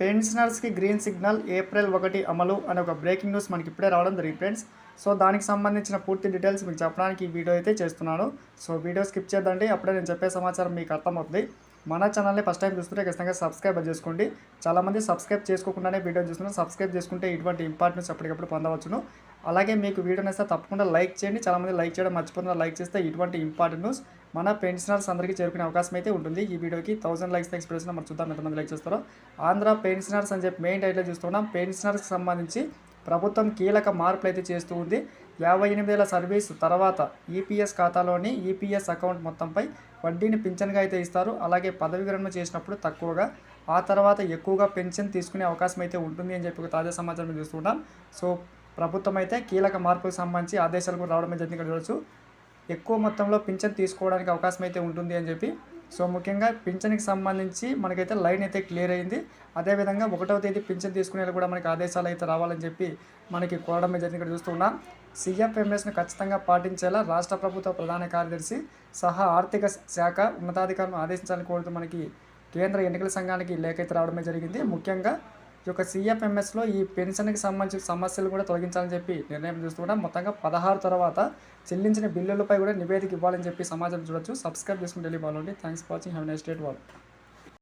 పెన్షనర్స్కి green signal April ఒకటి అమలు అనే ఒక బ్రేకింగ్ న్యూస్ మనకి ఇప్పుడే రావడం జరిగింది ఫ్రెండ్స్. సో దానికి సంబంధించిన పూర్తి డీటెయిల్స్ మీకు చెప్పడానికి ఈ వీడియో అయితే చేస్తున్నాను. సో వీడియో స్కిప్ చేద్దండి అప్పుడే నేను చెప్పే సమాచారం మీకు అర్థమవుతుంది. మన ఛానల్ని ఫస్ట్ టైం చూస్తుంటే ఖచ్చితంగా సబ్స్క్రైబ్ చేసుకోండి. చాలామంది సబ్స్క్రైబ్ చేసుకోకుండానే వీడియో చూస్తున్నారు. సబ్స్క్రైబ్ చేసుకుంటే ఇటువంటి ఇంపార్టెన్స్ ఎప్పటికప్పుడు పొందవచ్చును. అలాగే మీకు వీడియో నేస్తే తప్పకుండా లైక్ చేయండి. చాలామంది లైక్ చేయడం మర్చిపోతున్నారు లైక్ చేస్తే ఇటువంటి ఇంపార్టెంట్ న్యూస్ మన పెన్షనర్స్ అందరికీ చేరుకునే అవకాశం అయితే ఉంటుంది. ఈ వీడియోకి థౌసండ్ లైక్స్ ఎక్స్ప్రెస్ మనం చూద్దాం ఎంతమంది లైక్ చేస్తారో. ఆంధ్ర పెన్షనర్స్ అని చెప్పి మెయిన్ టైట్లో చూస్తున్నాం. పెన్షనర్స్కి సంబంధించి ప్రభుత్వం కీలక మార్పులు అయితే చేస్తూ ఉంది. యాభై ఎనిమిదేళ్ళ సర్వీస్ తర్వాత ఈపీఎస్ ఖాతాలోని ఈపీఎస్ అకౌంట్ మొత్తంపై వడ్డీని పింఛన్గా అయితే ఇస్తారు. అలాగే పదవి విరమణ చేసినప్పుడు తక్కువగా ఆ తర్వాత ఎక్కువగా పెన్షన్ తీసుకునే అవకాశం అయితే ఉంటుంది అని చెప్పి తాజా సమాచారం చూస్తున్నాం. సో ప్రభుత్వం అయితే కీలక మార్పులకు సంబంధించి ఆదేశాలు కూడా రావడం జరిగింది. చూడవచ్చు ఎక్కువ మొత్తంలో పింఛన్ తీసుకోవడానికి అవకాశం అయితే ఉంటుంది అని చెప్పి. సో ముఖ్యంగా పింఛన్కి సంబంధించి మనకైతే లైన్ అయితే క్లియర్ అయింది. అదేవిధంగా ఒకటవ తేదీ పింఛన్ తీసుకునేలా కూడా మనకి ఆదేశాలు అయితే రావాలని చెప్పి మనకి కోరడం జరిగింది ఇక్కడ చూస్తున్నాం సీఎంఎంఎస్ను ఖచ్చితంగా పాటించేలా రాష్ట్ర ప్రభుత్వ ప్రధాన కార్యదర్శి సహా ఆర్థిక శాఖ ఉన్నతాధికారులను ఆదేశించాలని కోరుతూ మనకి కేంద్ర ఎన్నికల సంఘానికి లేఖ అయితే రావడమే జరిగింది. ముఖ్యంగా ఈ యొక్క సిఎఫ్ఎంఎస్లో ఈ పెన్షన్కి సంబంధించిన సమస్యలు కూడా తొలగించాలని చెప్పి నిర్ణయం చూస్తున్నాం మొత్తంగా పదహారు తర్వాత చెల్లించిన బిల్లులపై కూడా నివేదిక ఇవ్వాలని చెప్పి సమాచారం చూడొచ్చు. సబ్స్క్రైబ్ చేసుకుని వెళ్ళిపోవాలండి thanks for watching. Have next date వాళ్ళు